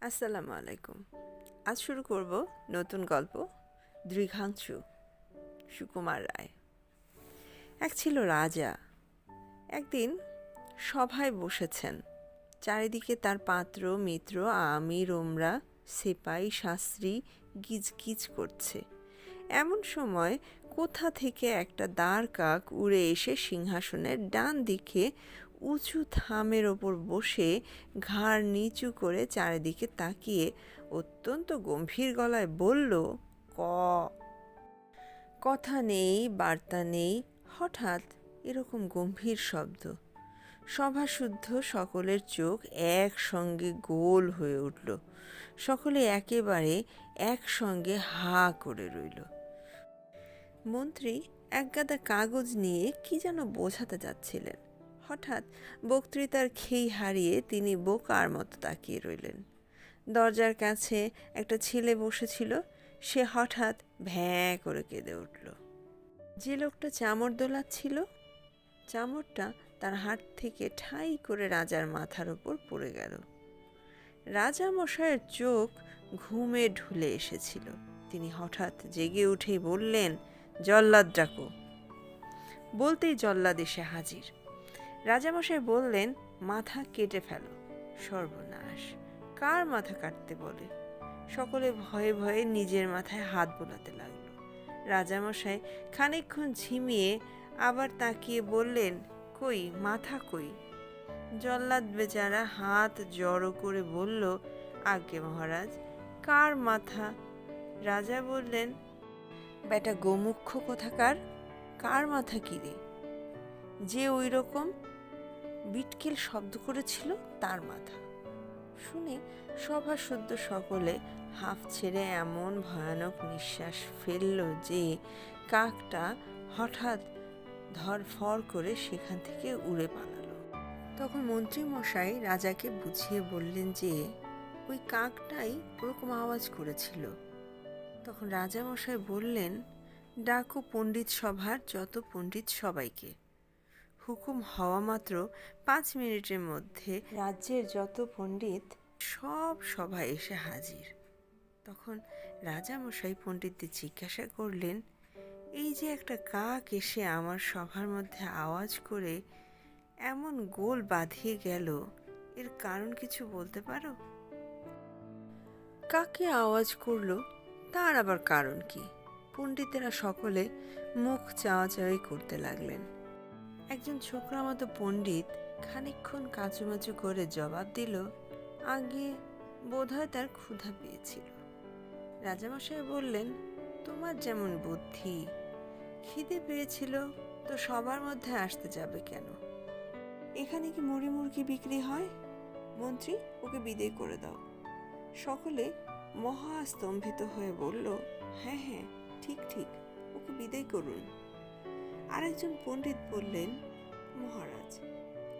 আসসালামু আলাইকুম। আজ শুরু করব নতুন গল্প, দৃঘাংশু, সুকুমার রায়। এক ছিল রাজা। একদিন সভায় বসেছেন। চারিদিকে তার পাত্র, মিত্র আমি রোমরা সেপাই, শাস্ত্রী গিজগিজ করছে। এমন সময় কোথা থেকে একটা দাঁড় কাক উড়ে এসে সিংহাসনের ডান দিকে উঁচু থামের ওপর বসে ঘাড় নিচু করে চারিদিকে তাকিয়ে অত্যন্ত গম্ভীর গলায় বলল, ক কথা নেই, বার্তা নেই। হঠাৎ এরকম গম্ভীর শব্দ। সভাশুদ্ধ সকলের চোখ একসঙ্গে গোল হয়ে উঠল। সকলে একেবারে একসঙ্গে হা করে রইল। মন্ত্রী একগাদা কাগজ নিয়ে কি যেন বোঝাতে যাচ্ছিলেন। হঠাৎ বক্তৃতার খেই হারিয়ে তিনি বোকার মতো তাকিয়ে রইলেন। দরজার কাছে একটা ছেলে বসেছিল, সে হঠাৎ ভ্যাঁ করে কেঁদে উঠল। যে লোকটা চামড় দোলাচ্ছিল চামড়টা তার হাত থেকে ঠাই করে রাজার মাথার ওপর পড়ে গেল। রাজা মশাইয়ের চোখ ঘুমে ঢুলে এসেছিল। তিনি হঠাৎ জেগে উঠেই বললেন জল্লাদ ডাকো বলতেই জল্লাদ এসে হাজির। রাজামশাই বললেন, মাথা কেটে ফেলো, সর্বনাশ। কার মাথা কাটতে বলে? সকলে ভয়ে ভয়ে নিজের মাথায় হাত বোলাতে লাগল। রাজামশাই খানিকক্ষণ ঝিমিয়ে আবার তাকিয়ে বললেন, কই, মাথা কই? জল্লাদ বেচারা হাত জড়ো করে বলল, আজ্ঞে মহারাজ, কার মাথা? রাজা বললেন, বেটা গোমুখ্য কোথাকার? কার মাথা কিরে যে ওই রকম বিটকেল শব্দ করেছিল তার মাথা। শুনে সভা শুদ্ধ সকলে হাফ ছেড়ে এমন ভয়ানক নিঃশ্বাস ফেলল যে কাকটা হঠাৎ ধরফর করে সেখান থেকে উড়ে পালালো। তখন মন্ত্রী মশাই রাজাকে বুঝিয়ে বললেন যে, ওই কাকটাই ওরকম আওয়াজ করেছিল। তখন রাজা মশাই বললেন, ডাকো পণ্ডিত সভার, যত পণ্ডিত সবাইকে। হুকুম হওয়া মাত্র পাঁচ মিনিটের মধ্যে রাজ্যের যত পণ্ডিত, সব সভায় এসে হাজির। তখন রাজামশাই পণ্ডিতদের জিজ্ঞাসা করলেন, এই যে একটা কাক এসে আমার সভার মধ্যে আওয়াজ করে এমন গোল বাঁধিয়ে গেল, এর কারণ কিছু বলতে পারো? কাকে আওয়াজ করল, তার আবার কারণ কি? পণ্ডিতেরা সকলে মুখ চাওয়াচাওয়ি করতে লাগলেন। একজন ছোকরা মতো পণ্ডিত খানিকক্ষণ কাচুমাচু করে জবাব দিল, আগে বোধহয় তার ক্ষুধা পেয়েছিল। রাজামশাই বললেন, তোমার যেমন বুদ্ধি, খিদে পেয়েছিল তো সবার মধ্যে আসতে যাবে কেন? এখানে কি মুড়ি মুরগি বিক্রি হয়? মন্ত্রী, ওকে বিদায় করে দাও। সকলে মহা স্তম্ভিত হয়ে বলল হ্যাঁ হ্যাঁ ঠিক ঠিক, ওকে বিদায় করুন। আরেকজন পণ্ডিত বললেন, মহারাজ,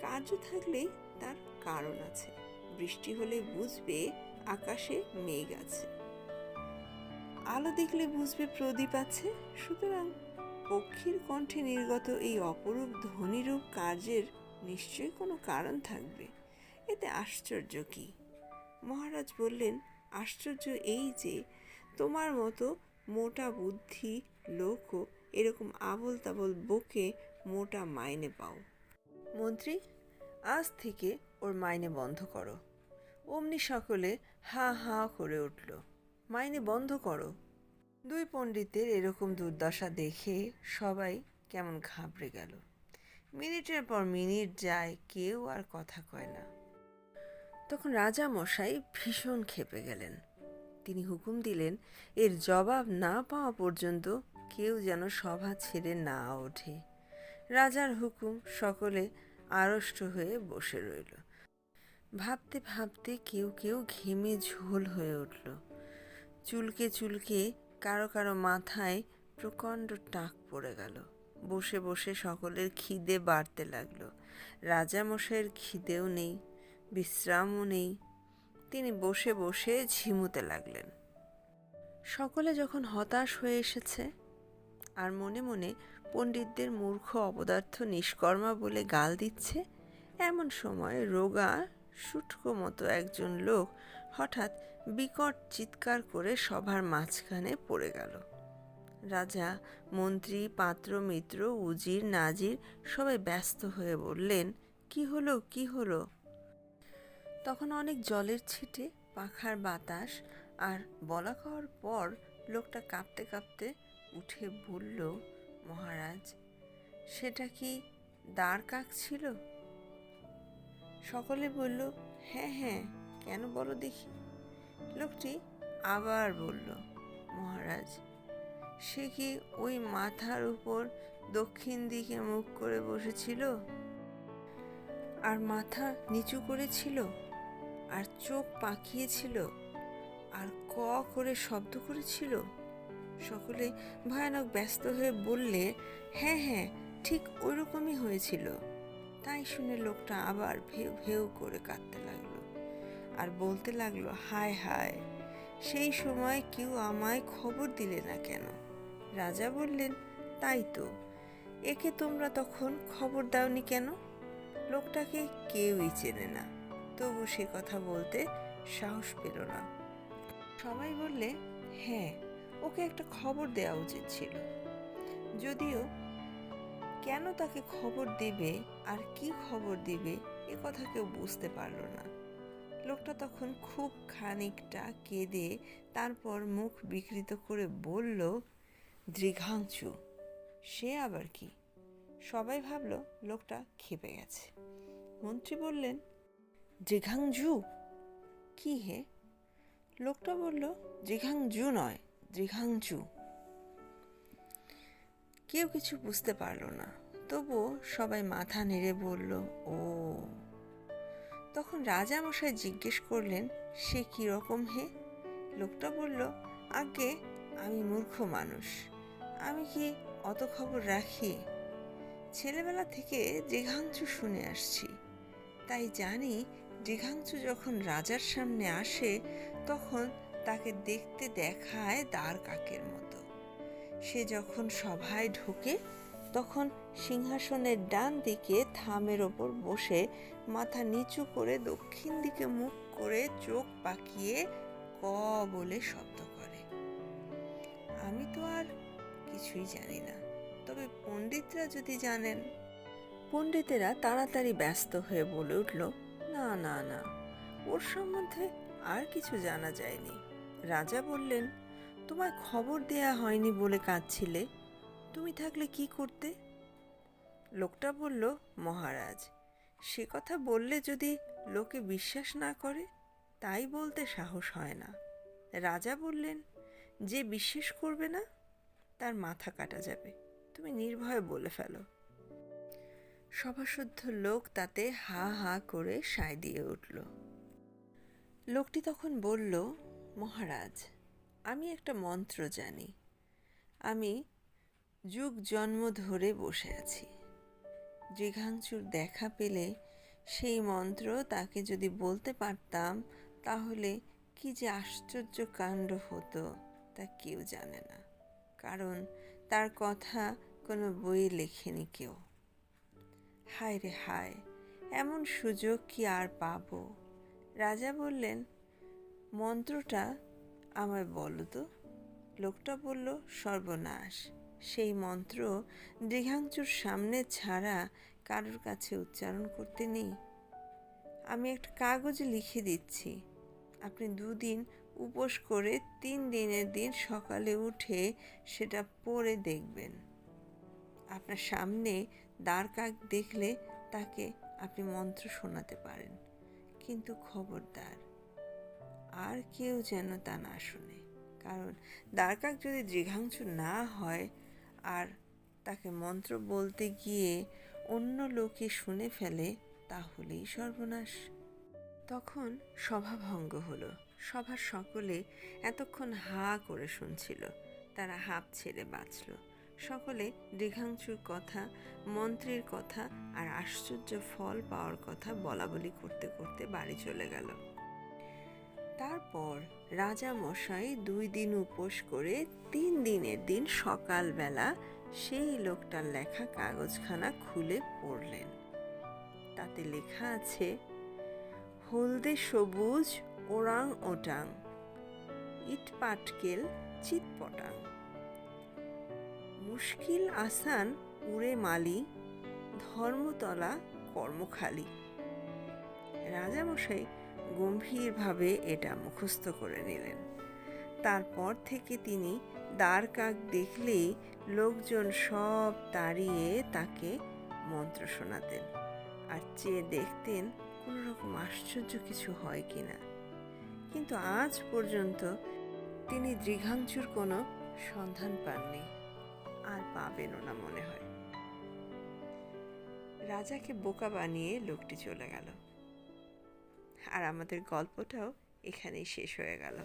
কার্য থাকলে তার কারণ আছে। বৃষ্টি হলে বুঝবে আকাশে মেঘ আছে। আলো দেখলে বুঝবে প্রদীপ আছে। সুতরাং পক্ষীর কণ্ঠে নির্গত এই অপরূপ ধ্বনিরূপ কার্যের নিশ্চয়ই কোনো কারণ থাকবে। এতে আশ্চর্য কি? মহারাজ বললেন, আশ্চর্য এই যে তোমার মতো মোটা বুদ্ধি লোকও এরকম আবল তাবল বকে মোটা মাইনে পাও। মন্ত্রী, আজ থেকে ওর মাইনে বন্ধ করো। অমনি সকলে হা হা করে উঠল। মাইনে বন্ধ করো। দুই পণ্ডিতের এরকম দুর্দশা দেখে সবাই কেমন ঘাবড়ে গেল। মিনিটের পর মিনিট যায়, কেউ আর কথা কয় না। তখন রাজা মশাই ভীষণ ক্ষেপে গেলেন। তিনি হুকুম দিলেন, এর জবাব না পাওয়া পর্যন্ত কেউ যেন সভা ছেড়ে না ওঠে। রাজার হুকুম সকলে আড়ষ্ট হয়ে বসে রইল। ভাবতে ভাবতে কেউ কেউ ঘেমে ঝোল হয়ে উঠল। চুলকে চুলকে কারও কারও মাথায় প্রকাণ্ড টাক পড়ে গেল। বসে বসে সকলের খিদে বাড়তে লাগল। রাজামশাইয়ের খিদেও নেই, বিশ্রামও নেই। তিনি বসে বসে ঝিমুতে লাগলেন। সকলে যখন হতাশ হয়ে এসেছে আর মনে মনে পণ্ডিতদের মূর্খ অপদার্থ নিষ্কর্মা বলে গাল দিচ্ছে? এমন সময় রোগা, শুটকো মতো একজন লোক হঠাৎ বিকট চিৎকার করে সভার মাঝখানে পড়ে গেল। রাজা, মন্ত্রী, পাত্র, মিত্র, উজির, নাজির সবাই ব্যস্ত হয়ে বললেন, কি হলো কি হলো? তখন অনেক জলের ছিটে, পাখার বাতাস, আর বলা খাওয়ার পর লোকটা কাঁপতে কাঁপতে উঠে বলল, মহারাজ, সেটা কি দাঁড় কাক ছিল? সকলে বলল হ্যাঁ হ্যাঁ কেন বলো দেখি। লোকটি আবার বলল, মহারাজ, সে কি ওই মাথার উপর দক্ষিণ দিকে মুখ করে বসেছিল? আর মাথা নিচু করেছিল? আর চোখ পাকিয়েছিল? আর ক করে শব্দ করেছিল? সকলে ভয়ানক ব্যস্ত হয়ে বললে হ্যাঁ হ্যাঁ ঠিক ওইরকমই হয়েছিল। তাই শুনে লোকটা আবার ভেউ ভেউ করে কাঁদতে লাগল আর বলতে লাগল, হায় হায়, সেই সময় কেউ আমায় খবর দিলে না কেন? রাজা বললেন, তাই তো, একে তোমরা তখন খবর দাওনি কেন? লোকটাকে কেউই চেনে না, তবু সে কথা বলতে সাহস পেল না। সবাই বললে হ্যাঁ ওকে একটা খবর দেওয়া উচিত ছিল। যদিও কেন তাকে খবর দেবে আর কি খবর দিবে এ কথা কেউ বুঝতে পারল না। লোকটা তখন খুব খানিকটা কেঁদে তারপর মুখ বিকৃত করে বলল, দৃঘাংশু, সে আবার কি? সবাই ভাবল লোকটা খেপে গেছে। মন্ত্রী বললেন দৃঘাংজু কি হে? লোকটা বলল দৃঘাংজু নয় দৃঘাংজু কেউ কিছু বুঝতে পারল না। তবুও সবাই মাথা নেড়ে বলল, ও। তখন রাজা মশাই জিজ্ঞেস করলেন, সে কি রকম হে? লোকটা বলল, আগে আমি মূর্খ মানুষ। আমি কি অত খবর রাখি? ছেলেবেলা থেকে দীঘাংশু শুনে আসছি। তাই জানি দীঘাংশু যখন রাজার সামনে আসে, তখন তাকে দেখতে দেখায় দ্বার কাকের মতো। সে যখন সভায় ঢোকে, তখন সিংহাসনের ডান দিকে থামের ওপর বসে মাথা নিচু করে দক্ষিণ দিকে মুখ করে চোখ পাকিয়ে ক বলে শব্দ করে। আমি তো আর কিছুই জানি না, তবে পণ্ডিতরা যদি জানেন। পণ্ডিতেরা তাড়াতাড়ি ব্যস্ত হয়ে বলে উঠল, না না না, ওর সম্বন্ধে আর কিছু জানা যায়নি। রাজা বললেন তোমার খবর দেয়া হয়নি বলে কাঁদছিলে, তুমি থাকলে কি করতে? লোকটা বলল, মহারাজ, সে কথা বললে যদি লোকে বিশ্বাস না করে, তাই বলতে সাহস হয় না। রাজা বললেন, যে বিশ্বাস করবে না, তার মাথা কাটা যাবে। তুমি নির্ভয়ে বলে ফেলো। সভাসুদ্ধ লোক তাতে হা হা করে সায় দিয়ে উঠল। লোকটি তখন বলল মহারাজ, আমি একটা মন্ত্র জানি। আমি যুগ জন্ম ধরে বসে আছি। দৃঘাংশুর দেখা পেলে সেই মন্ত্র তাকে যদি বলতে পারতাম, তাহলে কি যে আশ্চর্য কাণ্ড হতো তা কেউ জানে না। কারণ তার কথা কোনো বইয়ে লেখেনি কেউ। হায় রে হায়, এমন সুযোগ কি আর পাবো? রাজা বললেন মন্ত্রটা আমায় বলো তো। লোকটা বলল, সর্বনাশ। সেই মন্ত্র দীঘাংচুর সামনে ছাড়া কারোর কাছে উচ্চারণ করতে নেই। আমি একটা কাগজে লিখে দিচ্ছি। আপনি দুদিন উপোস করে তিন দিনের দিন সকালে উঠে সেটা পড়ে দেখবেন। আপনার সামনে দ্বার কাক দেখলে তাকে আপনি মন্ত্র শোনাতে পারেন। কিন্তু খবরদার আর কেউ যেন তা না শুনে। কারণ দ্বারকাক যদি দৃঘাংশু না হয়, আর তাকে মন্ত্র বলতে গিয়ে অন্য লোকে শুনে ফেলে, তাহলেই সর্বনাশ। তখন সভাভঙ্গ হলো। সভার সকলে এতক্ষণ হা করে শুনছিল। তারা হাঁপ ছেড়ে বাঁচল। সকলে দীঘাংশুর কথা, মন্ত্রীর কথা আর আশ্চর্য ফল পাওয়ার কথা বলা বলি করতে করতে বাড়ি চলে গেল। তারপর রাজা মশাই দুই দিন উপোস করে তিন দিনের দিন সকালবেলা সেই লোকটার লেখা কাগজখানা খুলে পড়লেন। তাতে লেখা আছে, হলদে সবুজ, ওরাং ওটাং, ইট পাটকেল চিৎপটাং মুশকিল আসান উড়ে মালি, ধর্মতলা কর্মখালি। রাজামশাই গম্ভীরভাবে এটা মুখস্থ করে নিলেন। তারপর থেকে তিনি দ্বার কাক দেখলেই লোকজন সব দাঁড়িয়ে তাকে মন্ত্র শোনাতেন আর চেয়ে দেখতেন কোনো রকম আশ্চর্য কিছু হয় কি না কিন্তু আজ পর্যন্ত তিনি দৃঘাংচুর কোনো সন্ধান পাননি, আর পাবেনও না মনে হয়। রাজাকে বোকা বানিয়ে লোকটি চলে গেল। আর আমাদের গল্পটাও এখানেই শেষ হয়ে গেল।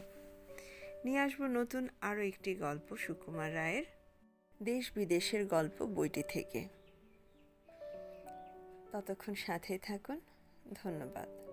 নিয়ে আসব নতুন আরও একটি গল্প সুকুমার রায়ের, দেশ বিদেশের গল্প বইটি থেকে। ততক্ষণ সাথে থাকুন। ধন্যবাদ।